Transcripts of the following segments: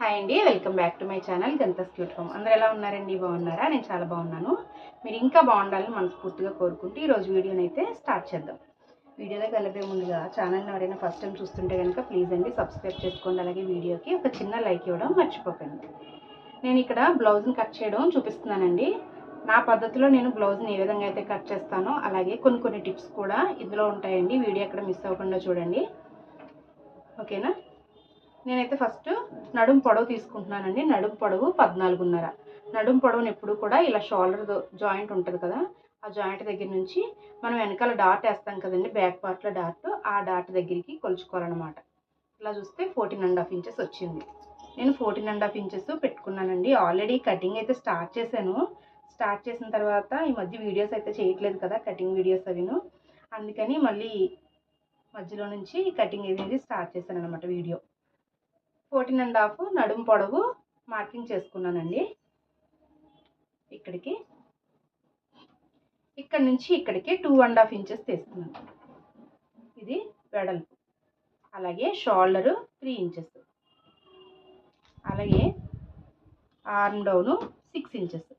Hi అండి welcome back to my channel గంతస్ cute home అందరు ఎలా ఉన్నారండి? బాగున్నారా? నేను చాలా బాగున్నాను. మీరు ఇంకా బాగుండాలని మనస్ఫూర్తిగా కోరుకుంటూ ఈరోజు వీడియోని అయితే స్టార్ట్ చేద్దాం. వీడియోలో కలిపే ముందుగా ఛానల్ని ఎవరైనా ఫస్ట్ టైం చూస్తుంటే కనుక ప్లీజ్ అండి సబ్స్క్రైబ్ చేసుకోండి. అలాగే వీడియోకి ఒక చిన్న లైక్ ఇవ్వడం మర్చిపోకండి. నేను ఇక్కడ బ్లౌజ్ని కట్ చేయడం చూపిస్తున్నానండి. నా పద్ధతిలో నేను బ్లౌజ్ని ఏ విధంగా అయితే కట్ చేస్తానో అలాగే కొన్ని కొన్ని టిప్స్ కూడా ఇందులో ఉంటాయండి. వీడియో ఎక్కడ మిస్ అవ్వకుండా చూడండి. ఓకేనా నేనైతే ఫస్ట్ నడుం పొడవు తీసుకుంటున్నానండి. నడుం పొడవు పద్నాలుగున్నర. నడుం పొడవుని ఎప్పుడు కూడా ఇలా షోల్డర్ జాయింట్ ఉంటుంది కదా ఆ జాయింట్ దగ్గర నుంచి మనం వెనకాల డాట్ వేస్తాం కదండి బ్యాక్ పార్ట్లో డాట్ ఆ డాట్ దగ్గరికి కొలుచుకోవాలన్నమాట. ఇలా చూస్తే ఫోర్టీన్ అండ్ హాఫ్ ఇంచెస్ వచ్చింది. నేను ఫోర్టీన్ అండ్ హాఫ్ ఇంచెస్ పెట్టుకున్నానండి. ఆల్రెడీ కటింగ్ అయితే స్టార్ట్ చేశాను. స్టార్ట్ చేసిన తర్వాత ఈ మధ్య వీడియోస్ అయితే చేయట్లేదు కదా కటింగ్ వీడియోస్ అవిను. అందుకని మళ్ళీ మధ్యలో నుంచి కటింగ్ అనేది స్టార్ట్ చేశాను అనమాట వీడియో ఫోర్టీన్ అండ్ హాఫ్ నడుము పొడవు మార్కింగ్ చేసుకున్నానండి. ఇక్కడికి. ఇక్కడ నుంచి ఇక్కడికి టూ అండ్ హాఫ్ ఇంచెస్ తీసుకున్నాను. ఇది వెడల్పు. అలాగే షోల్డరు త్రీ ఇంచెస్. అలాగే arm down six inches.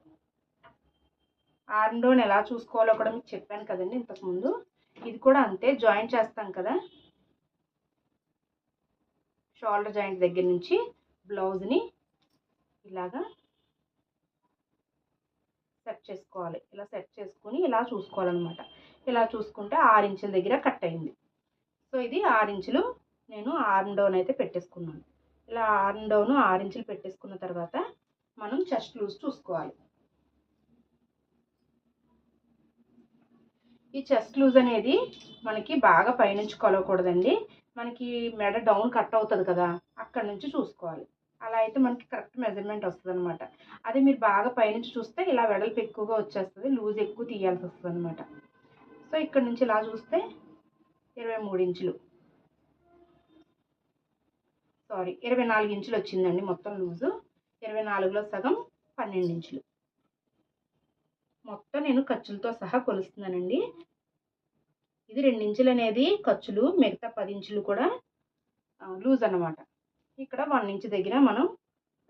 Arm down ఎలా చూసుకోవాలో కూడా మీకు చెప్పాను కదండి ఇంతకుముందు ఇది కూడా అంతే జాయింట్ చేస్తాం కదా. షోల్డర్ జాయింట్ దగ్గర నుంచి బ్లౌజ్ని ఇలాగా సెట్ చేసుకోవాలి. ఇలా సెట్ చేసుకుని ఇలా చూసుకోవాలన్నమాట. ఇలా చూసుకుంటే ఆరు ఇంచుల దగ్గర కట్ అయింది. సో ఇది ఆరు ఇంచులు నేను ఆర్మ్ డౌన్ అయితే పెట్టేసుకున్నాను. ఇలా ఆర్మ్ డౌన్ ఆరు ఇంచులు పెట్టేసుకున్న తర్వాత మనం చెస్ట్ లూజ్ చూసుకోవాలి. ఈ చెస్ట్ లూజ్ అనేది మనకి బాగా పైనుంచి కొలవకూడదండి. మనకి మెడ డౌన్ కట్ అవుతుంది కదా అక్కడ నుంచి చూసుకోవాలి. అలా అయితే మనకి కరెక్ట్ మెజర్మెంట్ వస్తుంది అనమాట అదే మీరు బాగా పైనుంచి చూస్తే ఇలా వెడల్పు ఎక్కువగా వచ్చేస్తుంది లూజ్ ఎక్కువ తీయాల్సి వస్తుంది అనమాట సో ఇక్కడ నుంచి ఇలా చూస్తే ఇరవై మూడు ఇంచులు. సారీ ఇరవై నాలుగు ఇంచులు వచ్చిందండి మొత్తం లూజు. ఇరవై నాలుగులో సగం పన్నెండు ఇంచులు. మొత్తం నేను ఖర్చులతో సహా కొలుస్తున్నానండి. ఇది రెండు ఇంచులు అనేది ఖర్చులు మిగతా పది ఇంచులు కూడా లూజ్ అన్నమాట. ఇక్కడ వన్ ఇంచ్ దగ్గర మనం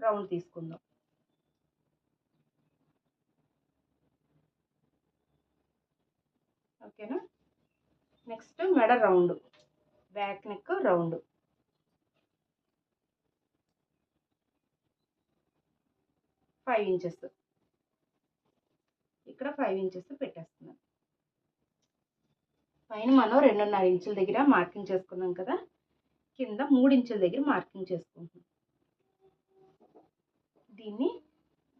రౌండ్ తీసుకుందాం. ఓకేనా నెక్స్ట్ మెడ round back neck round five inches ఇక్కడ ఫైవ్ ఇంచెస్ పెట్టేస్తున్నాను. పైన మనం రెండున్నర ఇంచుల దగ్గర మార్కింగ్ చేసుకున్నాం కదా కింద మూడు ఇంచుల దగ్గర మార్కింగ్ చేసుకుంటున్నాం. దీన్ని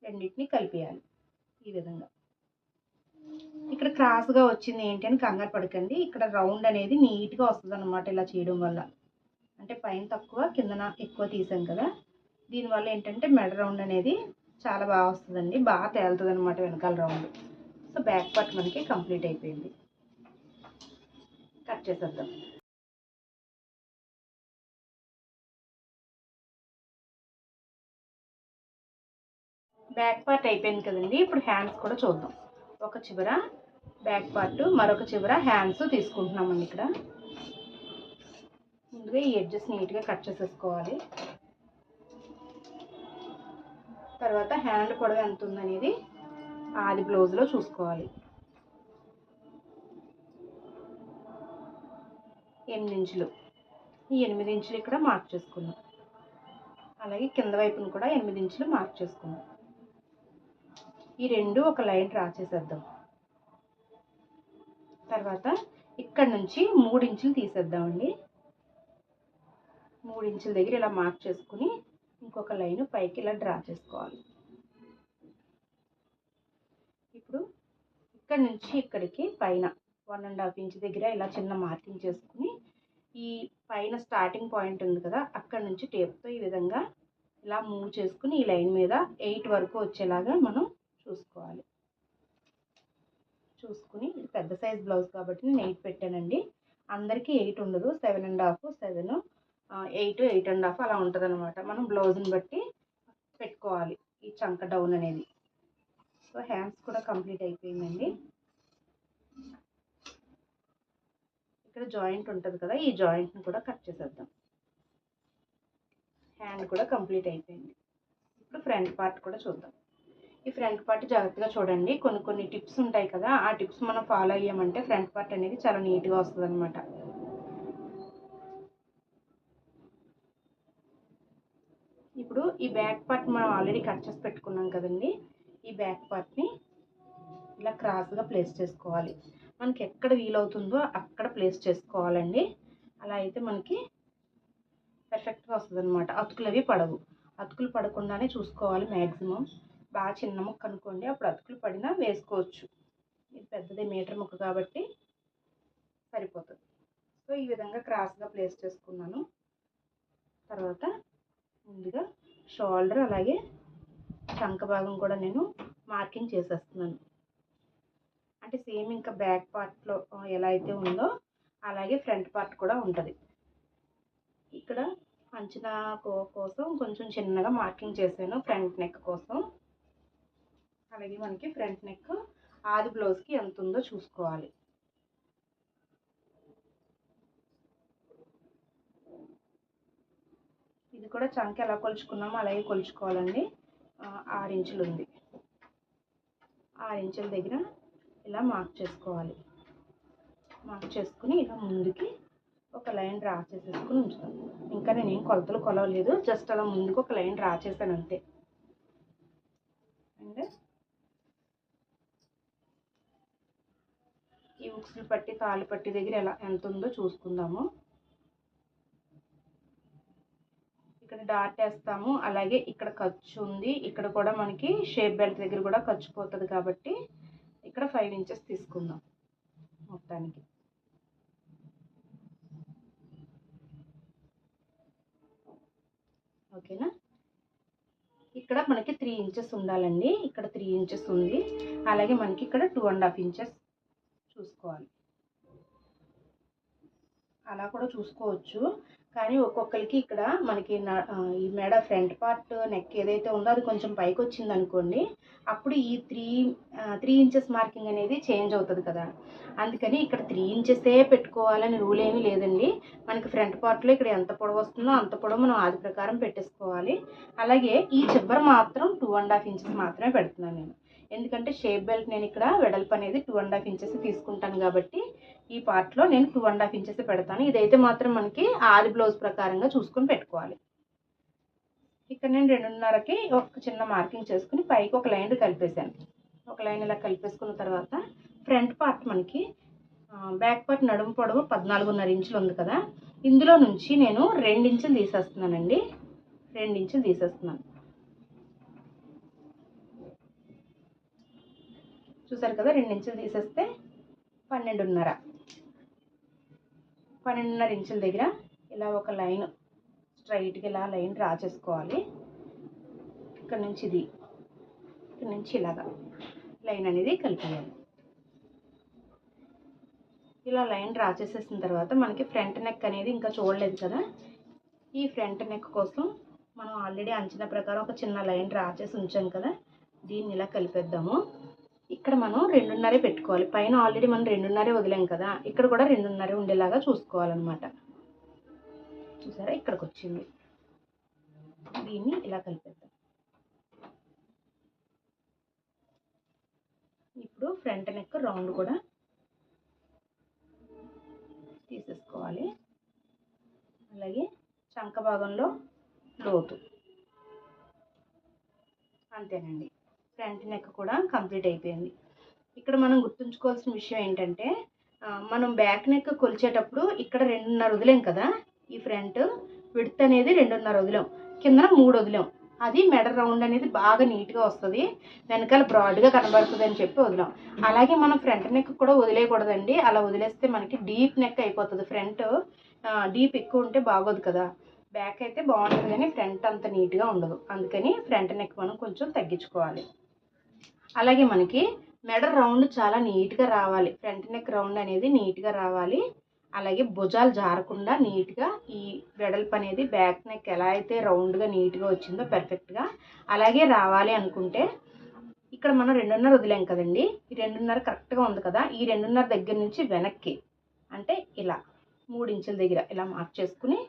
రెండింటిని కలిపేయాలి ఈ విధంగా. ఇక్కడ క్రాస్గా వచ్చింది ఏంటి అని కంగారు పడకండి. ఇక్కడ రౌండ్ అనేది నీట్గా వస్తుంది అనమాట ఇలా చేయడం వల్ల. అంటే పైన తక్కువ కిందన ఎక్కువ తీసాం కదా. దీనివల్ల ఏంటంటే మెడ రౌండ్ అనేది చాలా బాగా వస్తుందండి. బాగా తేలుతుంది అనమాట వెనకాల రౌండ్ సో బ్యాక్ పార్ట్ మనకి కంప్లీట్ అయిపోయింది. కట్ చేసేద్దాం. బ్యాక్ పార్ట్ అయిపోయింది కదండి ఇప్పుడు హ్యాండ్స్ కూడా చూద్దాం. ఒక చివర బ్యాక్ పార్ట్ మరొక చివర హ్యాండ్స్ తీసుకుంటున్నామండి ఇక్కడ. ముందుగా ఈ ఎడ్జెస్ నీట్గా కట్ చేసేసుకోవాలి. తర్వాత హ్యాండ్ పొడవు ఎంత ఉందనేది ఆది బ్లౌజ్లో చూసుకోవాలి. ఎనిమిది ఇంచులు. ఈ ఎనిమిది ఇంచులు ఇక్కడ మార్క్ చేసుకున్నాం. అలాగే కింద వైపును కూడా ఎనిమిది ఇంచులు మార్క్ చేసుకున్నాం. ఈ రెండు ఒక లైన్ డ్రా చేసేద్దాం. తర్వాత ఇక్కడ నుంచి మూడు ఇంచులు తీసేద్దామండి. మూడు ఇంచుల దగ్గర ఇలా మార్క్ చేసుకుని ఇంకొక లైన్ పైకి ఇలా డ్రా చేసుకోవాలి. ఇప్పుడు ఇక్కడ నుంచి ఇక్కడికి పైన వన్ అండ్ హాఫ్ ఇంచ్ దగ్గర ఇలా చిన్న మార్కింగ్ చేసుకుని ఈ పైన స్టార్టింగ్ పాయింట్ ఉంది కదా అక్కడ నుంచి టేప్తో ఈ విధంగా ఇలా మూవ్ చేసుకుని ఈ లైన్ మీద ఎయిట్ వరకు వచ్చేలాగా మనం చూసుకోవాలి. చూసుకుని ఇది పెద్ద సైజ్ బ్లౌజ్ కాబట్టి నేను ఎయిట్ పెట్టానండి. అందరికీ ఎయిట్ ఉండదు seven and half seven eight eight and half అలా ఉంటుంది అనమాట మనం బ్లౌజ్ని బట్టి పెట్టుకోవాలి ఈ చంక డౌన్ అనేది. సో హ్యాండ్స్ కూడా కంప్లీట్ అయిపోయిందండి. ఇక్కడ జాయింట్ ఉంటుంది కదా ఈ జాయింట్ని కూడా కట్ చేసేద్దాం. హ్యాండ్ కూడా కంప్లీట్ అయిపోయింది. ఇప్పుడు ఫ్రంట్ పార్ట్ కూడా చూద్దాం. ఈ ఫ్రంట్ పార్ట్ జాగ్రత్తగా చూడండి. కొన్ని కొన్ని టిప్స్ ఉంటాయి కదా ఆ టిప్స్ మనం ఫాలో అయ్యామంటే ఫ్రంట్ పార్ట్ అనేది చాలా నీట్గా వస్తుంది అనమాట ఇప్పుడు ఈ బ్యాక్ పార్ట్ మనం ఆల్రెడీ కట్ చేసి పెట్టుకున్నాం కదండి ఈ బ్యాక్ పార్ట్ని ఇలా క్రాస్గా ప్లేస్ చేసుకోవాలి. మనకి ఎక్కడ వీలవుతుందో అక్కడ ప్లేస్ చేసుకోవాలండి. అలా అయితే మనకి పర్ఫెక్ట్గా వస్తుంది అనమాట అతుకులు అవి పడవు. అతుకులు పడకుండానే చూసుకోవాలి మ్యాక్సిమం బాగా చిన్న ముక్క అనుకోండి అప్పుడు అతుకులు పడినా వేసుకోవచ్చు. ఇది పెద్దది మీటర్ ముక్క కాబట్టి సరిపోతుంది. సో ఈ విధంగా క్రాస్గా ప్లేస్ చేసుకున్నాను. తర్వాత ముందుగా షోల్డర్ అలాగే చంక భాగం కూడా నేను మార్కింగ్ చేసేస్తున్నాను. అంటే సేమ్ ఇంకా బ్యాక్ పార్ట్లో ఎలా అయితే ఉందో అలాగే ఫ్రంట్ పార్ట్ కూడా ఉంటుంది. ఇక్కడ అంచనా కోసం కొంచెం చిన్నగా మార్కింగ్ చేశాను ఫ్రంట్ నెక్ కోసం. అలాగే మనకి ఫ్రంట్ నెక్ ఆది బ్లౌజ్కి ఎంత ఉందో చూసుకోవాలి. ఇది కూడా చంక ఎలా కొలుచుకున్నామో అలాగే కొలుచుకోవాలండి. ఆరు ఇంచులు ఉంది ఆరు ఇంచుల దగ్గర ఇలా మార్క్ చేసుకోవాలి. మార్క్ చేసుకుని ఇలా ముందుకి ఒక లైన్ డ్రా చేసేసుకుని ఉంచుతాం. ఇంకా నేను కొలతలు కొలవలేదు జస్ట్ అలా ముందుకు ఒక లైన్ డ్రా చేశాను అంతే. అండ్ ఈ ఉక్సులు పట్టి తాళ్ళు పట్టి దగ్గర ఎలా ఎంత ఉందో చూసుకుందాము. ఇక్కడ డాట్ వేస్తాము అలాగే ఇక్కడ ఖర్చు ఉంది. ఇక్కడ కూడా మనకి షేప్ బెల్ట్ దగ్గర కూడా ఖర్చు పోతుంది కాబట్టి ఇక్కడ ఫైవ్ ఇంచెస్ తీసుకుందాం మొత్తానికి. ఓకేనా? ఇక్కడ మనకి త్రీ ఇంచెస్ ఉండాలండి. ఇక్కడ త్రీ ఇంచెస్ ఉంది. అలాగే మనకి ఇక్కడ టూ అండ్ హాఫ్ ఇంచెస్ చూసుకోవాలి. అలా కూడా చూసుకోవచ్చు. కానీ ఒక్కొక్కరికి ఇక్కడ మనకి ఈ మెడ ఫ్రంట్ పార్ట్ నెక్ ఏదైతే ఉందో అది కొంచెం పైకి వచ్చింది అనుకోండి అప్పుడు ఈ త్రీ త్రీ ఇంచెస్ మార్కింగ్ అనేది చేంజ్ అవుతుంది కదా. అందుకని ఇక్కడ త్రీ ఇంచెసే పెట్టుకోవాలని రూల్ ఏమీ లేదండి. మనకి ఫ్రంట్ పార్ట్లో ఇక్కడ ఎంత పొడవు వస్తుందో అంత పొడవు మనం ఆది ప్రకారం పెట్టేసుకోవాలి. అలాగే ఈ చివర మాత్రం టూ అండ్ హాఫ్ ఇంచెస్ మాత్రమే పెడుతున్నాను నేను. ఎందుకంటే షేప్ బెల్ట్ నేను ఇక్కడ వెడల్పు అనేది టూ అండ్ హాఫ్ ఇంచెస్ తీసుకుంటాను కాబట్టి ఈ పార్ట్లో నేను టూ అండ్ హాఫ్ ఇంచెస్ పెడతాను. ఇదైతే మాత్రం మనకి ఆది బ్లౌజ్ ప్రకారంగా చూసుకొని పెట్టుకోవాలి. ఇక్కడ నేను రెండున్నరకి ఒక చిన్న మార్కింగ్ చేసుకుని పైకి ఒక లైన్ కలిపేసాను ఒక లైన్ ఇలా కలిపేసుకున్న తర్వాత ఫ్రంట్ పార్ట్ మనకి బ్యాక్ పార్ట్ నడుము పొడవు పద్నాలుగున్నర ఇంచులు ఉంది కదా. ఇందులో నుంచి నేను రెండు ఇంచులు తీసేస్తున్నానండి. రెండు ఇంచులు తీసేస్తున్నాను. చూసారు కదా రెండు ఇంచులు తీసేస్తే పన్నెండున్నర. పన్నెండున్నర ఇంచుల దగ్గర ఇలా ఒక లైన్ స్ట్రైట్గా ఇలా లైన్ డ్రా చేసుకోవాలి. ఇక్కడ నుంచి ఇది ఇక్కడ నుంచి ఇలాగా లైన్ అనేది కలిపేయాలి. ఇలా లైన్ డ్రా చేసేసిన తర్వాత మనకి ఫ్రంట్ నెక్ అనేది ఇంకా చూడలేదు కదా. ఈ ఫ్రంట్ నెక్ కోసం మనం ఆల్రెడీ అంచనా ప్రకారం ఒక చిన్న లైన్ డ్రా చేసి ఉంచాం కదా. దీన్ని ఇలా కలిపేద్దాము. ఇక్కడ మనం రెండున్నరే పెట్టుకోవాలి. పైన ఆల్రెడీ మనం రెండున్నరే వదిలాం కదా ఇక్కడ కూడా రెండున్నరే ఉండేలాగా చూసుకోవాలన్నమాట. చూసారా? ఇక్కడికి వచ్చింది దీన్ని ఇలా కలిపేద్దాం. ఇప్పుడు ఫ్రంట్ నెక్ రౌండ్ కూడా తీసేసుకోవాలి. అలాగే చంక భాగంలో లోతు. అంతేనండి. ఫ్రంట్ నెక్ కూడా కంప్లీట్ అయిపోయింది. ఇక్కడ మనం గుర్తుంచుకోవాల్సిన విషయం ఏంటంటే మనం బ్యాక్ నెక్ కొలిచేటప్పుడు ఇక్కడ రెండున్నర వదిలేం కదా? ఈ ఫ్రంట్ విడ్త్ అనేది రెండున్నర వదిలాం. కిందన మూడు వదిలాం. అది మెడ రౌండ్ అనేది బాగా నీట్గా వస్తుంది. వెనకాల బ్రాడ్గా కనబడుతుంది అని చెప్పి వదిలాం. అలాగే మనం ఫ్రంట్ నెక్ కూడా వదిలేయకూడదండి. అలా వదిలేస్తే మనకి డీప్ నెక్ అయిపోతుంది. ఫ్రంట్ డీప్ ఎక్కువ ఉంటే బాగోదు కదా? బ్యాక్ అయితే బాగుంటుంది కానీ ఫ్రంట్ అంత నీట్గా ఉండదు. అందుకని ఫ్రంట్ నెక్ మనం కొంచెం తగ్గించుకోవాలి. అలాగే మనకి మెడ రౌండ్ చాలా నీట్గా రావాలి. ఫ్రంట్ నెక్ రౌండ్ అనేది నీట్గా రావాలి. అలాగే భుజాలు జారకుండా నీట్గా ఈ వెడల్పు అనేది బ్యాక్ నెక్ ఎలా అయితే రౌండ్గా నీట్గా వచ్చిందో పర్ఫెక్ట్గా అలాగే రావాలి అనుకుంటే ఇక్కడ మనం రెండున్నర వదిలాం కదండి. ఈ రెండున్నర కరెక్ట్గా ఉంది కదా. ఈ రెండున్నర దగ్గర నుంచి వెనక్కి అంటే ఇలా మూడు ఇంచుల దగ్గర ఇలా మార్క్ చేసుకుని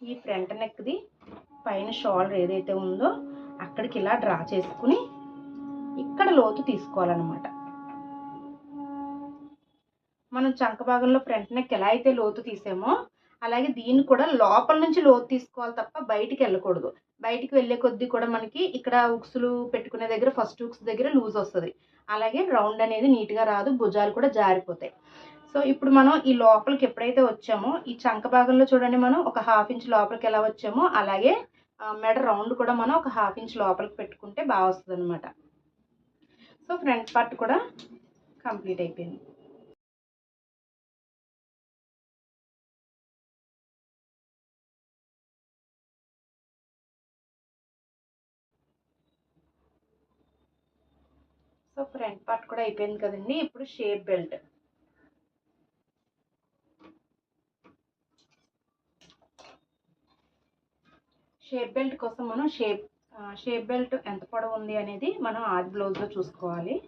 ఈ ఫ్రంట్ నెక్ది పైన షోల్డర్ ఏదైతే ఉందో అక్కడికి ఇలా డ్రా చేసుకుని ఇక్కడ లోతు తీసుకోవాలన్నమాట. మనం చంక భాగంలో ఫ్రంట్ నెక్ ఎలా అయితే లోతు తీసామో అలాగే దీన్ని కూడా లోపల నుంచి లోతు తీసుకోవాలి తప్ప బయటికి వెళ్ళకూడదు. బయటికి వెళ్ళే కొద్దీ కూడా మనకి ఇక్కడ ఉక్సులు పెట్టుకునే దగ్గర ఫస్ట్ ఉక్స్ దగ్గర లూజ్ వస్తుంది. అలాగే రౌండ్ అనేది నీట్గా రాదు భుజాలు కూడా జారిపోతాయి. సో ఇప్పుడు మనం ఈ లోపలికి ఎప్పుడైతే వచ్చామో ఈ చంక భాగంలో చూడండి మనం ఒక హాఫ్ ఇంచ్ లోపలికి ఎలా వచ్చామో అలాగే మెడ రౌండ్ కూడా మనం ఒక హాఫ్ ఇంచ్ లోపలికి పెట్టుకుంటే బాగా వస్తుంది అనమాట సో ఫ్రంట్ పార్ట్ కూడా కంప్లీట్ అయిపోయింది. సో ఫ్రంట్ పార్ట్ కూడా అయిపోయింది కదండి. ఇప్పుడు షేప్ బెల్ట్. షేప్ బెల్ట్ కోసం మనం షేప్ షేప్ బెల్ట్ ఎంత పొడవు ఉంది అనేది మనం ఆది బ్లౌజ్లో చూసుకోవాలి.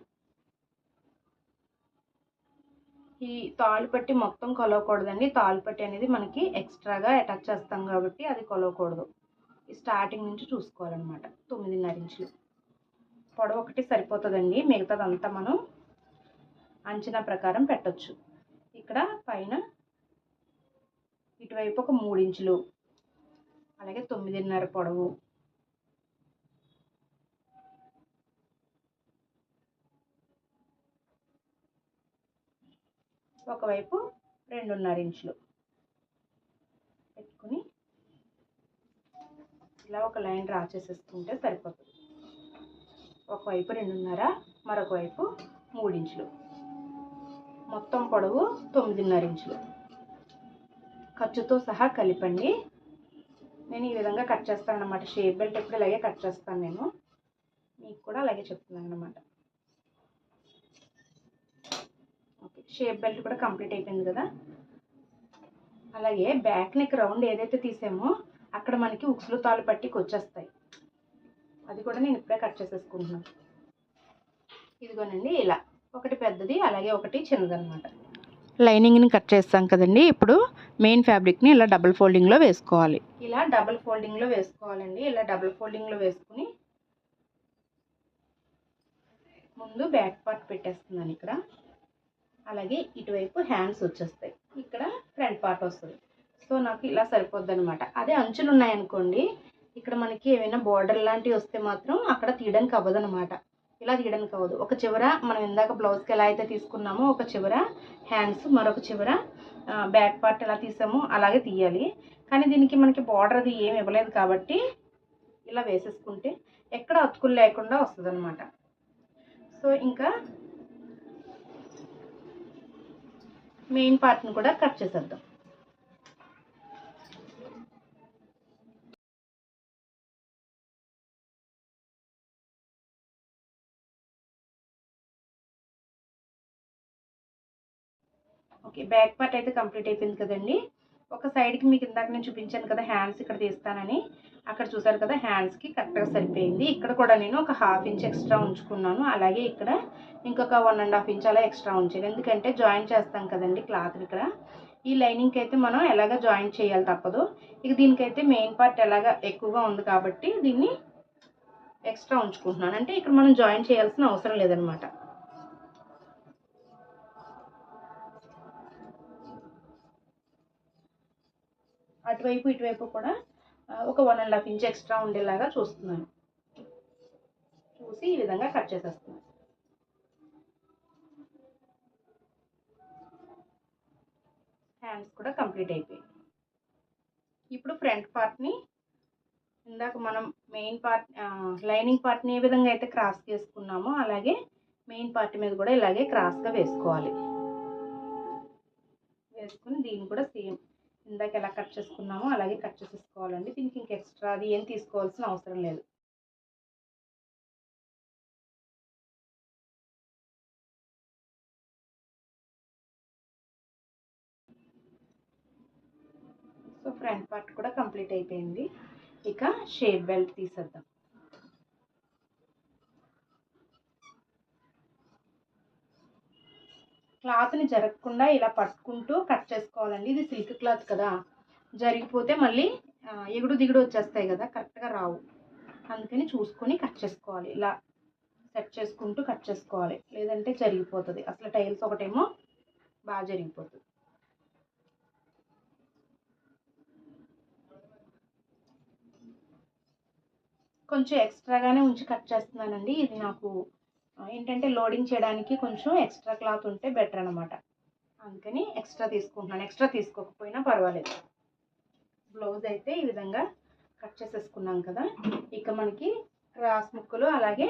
ఈ తాళ్ళు పట్టి మొత్తం కొలవకూడదండి. తాళ్ళు పట్టి అనేది మనకి ఎక్స్ట్రాగా అటాచ్ చేస్తాం కాబట్టి అది కొలవకూడదు. ఈ స్టార్టింగ్ నుంచి చూసుకోవాలన్నమాట. తొమ్మిదిన్నర ఇంచులు. పొడవు ఒకటి సరిపోతుందండి. మిగతాదంతా మనం అంచనా ప్రకారం పెట్టచ్చు. ఇక్కడ పైన ఇటువైపు ఒక మూడు ఇంచులు. అలాగే తొమ్మిదిన్నర పొడవు. ఒకవైపు రెండున్నర ఇంచులు. పెట్టుకుని ఇలా ఒక లైన్ డ్రా చేసేసుకుంటే సరిపోతుంది. ఒకవైపు రెండున్నర మరొక వైపు మూడు ఇంచులు. మొత్తం పొడవు తొమ్మిదిన్నర ఇంచులు. ఖర్చుతో సహా కలిపండి. నేను ఈ విధంగా కట్ చేస్తాను అనమాట షేప్ బెల్ట్ ఎప్పుడు ఇలాగే కట్ చేస్తాను నేను. మీకు కూడా అలాగే చెప్తున్నాను అనమాట ఓకే షేప్ బెల్ట్ కూడా కంప్లీట్ అయిపోయింది కదా. అలాగే బ్యాక్ నెక్ రౌండ్ ఏదైతే తీసామో అక్కడ మనకి ఉక్సులు తాళ్ళు పట్టికి వచ్చేస్తాయి. అది కూడా నేను ఇప్పుడే కట్ చేసేసుకుంటున్నాను. ఇదిగోనండి ఇలా. ఒకటి పెద్దది అలాగే ఒకటి చిన్నదనమాట లైనింగ్ని కట్ చేస్తాం కదండి. ఇప్పుడు మెయిన్ ఫ్యాబ్రిక్ని ఇలా డబుల్ ఫోల్డింగ్లో వేసుకోవాలి. ఇలా డబుల్ ఫోల్డింగ్లో వేసుకోవాలండి. ఇలా డబుల్ ఫోల్డింగ్లో వేసుకుని ముందు బ్యాక్ పార్ట్ పెట్టేస్తున్నాను ఇక్కడ. అలాగే ఇటువైపు హ్యాండ్స్ వచ్చేస్తాయి. ఇక్కడ ఫ్రంట్ పార్ట్ వస్తుంది. సో నాకు ఇలా సరిపోద్ది అనమాట అదే అంచులు ఉన్నాయనుకోండి ఇక్కడ మనకి ఏమైనా బార్డర్ లాంటివి వస్తే మాత్రం అక్కడ తీయడానికి అవ్వదు అనమాట ఇలా తీయడానికి అవ్వదు. ఒక చివర మనం ఇందాక బ్లౌజ్కి ఎలా అయితే తీసుకున్నామో ఒక చివర హ్యాండ్స్ మరొక చివర బ్యాక్ పార్ట్ ఎలా తీసామో అలాగే తీయాలి. కానీ దీనికి మనకి బార్డర్ అది ఏమి ఇవ్వలేదు కాబట్టి ఇలా వేసేసుకుంటే ఎక్కడ అతుకులు లేకుండా వస్తుంది అనమాట సో ఇంకా మెయిన్ పార్ట్ని కూడా కట్ చేసేద్దాం. ఓకే బ్యాక్ పార్ట్ అయితే కంప్లీట్ అయిపోయింది కదండి. ఒక సైడ్కి మీకు ఇందాక నేను చూపించాను కదా హ్యాండ్స్ ఇక్కడ తీస్తానని. అక్కడ చూసారు కదా హ్యాండ్స్కి కరెక్ట్గా సరిపోయింది. ఇక్కడ కూడా నేను ఒక హాఫ్ ఇంచ్ ఎక్స్ట్రా ఉంచుకున్నాను. అలాగే ఇక్కడ ఇంకొక వన్ అండ్ హాఫ్ ఇంచ్ అలా ఎక్స్ట్రా ఉంచాను ఎందుకంటే జాయిన్ చేస్తాం కదండి క్లాత్ ఇక్కడ. ఈ లైనింగ్కి అయితే మనం ఎలాగ జాయిన్ చేయాలి తప్పదు. ఇక దీనికైతే మెయిన్ పార్ట్ ఎలాగ ఎక్కువగా ఉంది కాబట్టి దీన్ని ఎక్స్ట్రా ఉంచుకుంటున్నాను. అంటే ఇక్కడ మనం జాయిన్ చేయాల్సిన అవసరం లేదనమాట. అటువైపు ఇటువైపు కూడా ఒక one and half inch extra ఉండేలాగా చూస్తున్నాను. చూసి ఈ విధంగా కట్ చేసేస్తున్నాను హ్యాండ్స్ కూడా కంప్లీట్ అయిపోయింది. ఇప్పుడు ఫ్రంట్ పార్ట్ని ఇందాక మనం మెయిన్ పార్ట్ లైనింగ్ పార్ట్ని ఏ విధంగా అయితే క్రాస్ చేసుకున్నామో అలాగే మెయిన్ పార్ట్ మీద కూడా ఇలాగే క్రాస్గా వేసుకోవాలి. వేసుకుని దీన్ని కూడా సేమ్ ఇందాక ఎలా కట్ చేసుకున్నామో అలాగే కట్ చేసేసుకోవాలండి. దీనికి ఇంక ఎక్స్ట్రా అది ఏం తీసుకోవాల్సిన అవసరం లేదు. సో ఫ్రంట్ పార్ట్ కూడా కంప్లీట్ అయిపోయింది. ఇక షేప్ బెల్ట్ తీసేద్దాం. క్లాత్ని జరగకుండా ఇలా పట్టుకుంటూ కట్ చేసుకోవాలండి. ఇది సిల్క్ క్లాత్ కదా. జరిగిపోతే మళ్ళీ ఎగుడు దిగుడు వచ్చేస్తాయి కదా కరెక్ట్గా రావు. అందుకని చూసుకొని కట్ చేసుకోవాలి. ఇలా సెట్ చేసుకుంటూ కట్ చేసుకోవాలి. లేదంటే జరిగిపోతుంది. అసలు టైల్స్ ఒకటేమో బాగా జరిగిపోతుంది. కొంచెం ఎక్స్ట్రాగానే ఉంచి కట్ చేస్తున్నానండి. ఇది నాకు ఏంటంటే లోడింగ్ చేయడానికి కొంచెం ఎక్స్ట్రా క్లాత్ ఉంటే బెటర్ అనమాట అందుకని ఎక్స్ట్రా తీసుకుంటున్నాను. ఎక్స్ట్రా తీసుకోకపోయినా పర్వాలేదు. బ్లౌజ్ అయితే ఈ విధంగా కట్ చేసేసుకున్నాం కదా. ఇక మనకి క్రాస్ ముక్కలు అలాగే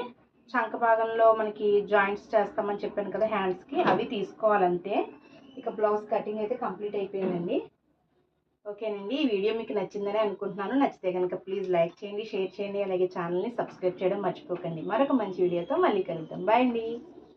చంక భాగంలో మనకి జాయింట్స్ చేస్తామని చెప్పాను కదా హ్యాండ్స్కి అవి తీసుకోవాలంతే ఇక బ్లౌజ్ కటింగ్ అయితే కంప్లీట్ అయిపోయిందండి. ఓకేనండి. ఈ వీడియో మీకు నచ్చిందని అనుకుంటున్నాను. నచ్చితే కనుక ప్లీజ్ లైక్ చేయండి షేర్ చేయండి అలాగే ఛానల్ని సబ్స్క్రైబ్ చేయడం మర్చిపోకండి. మరొక మంచి వీడియోతో మళ్ళీ కలుద్దాం. బాయ్ అండి.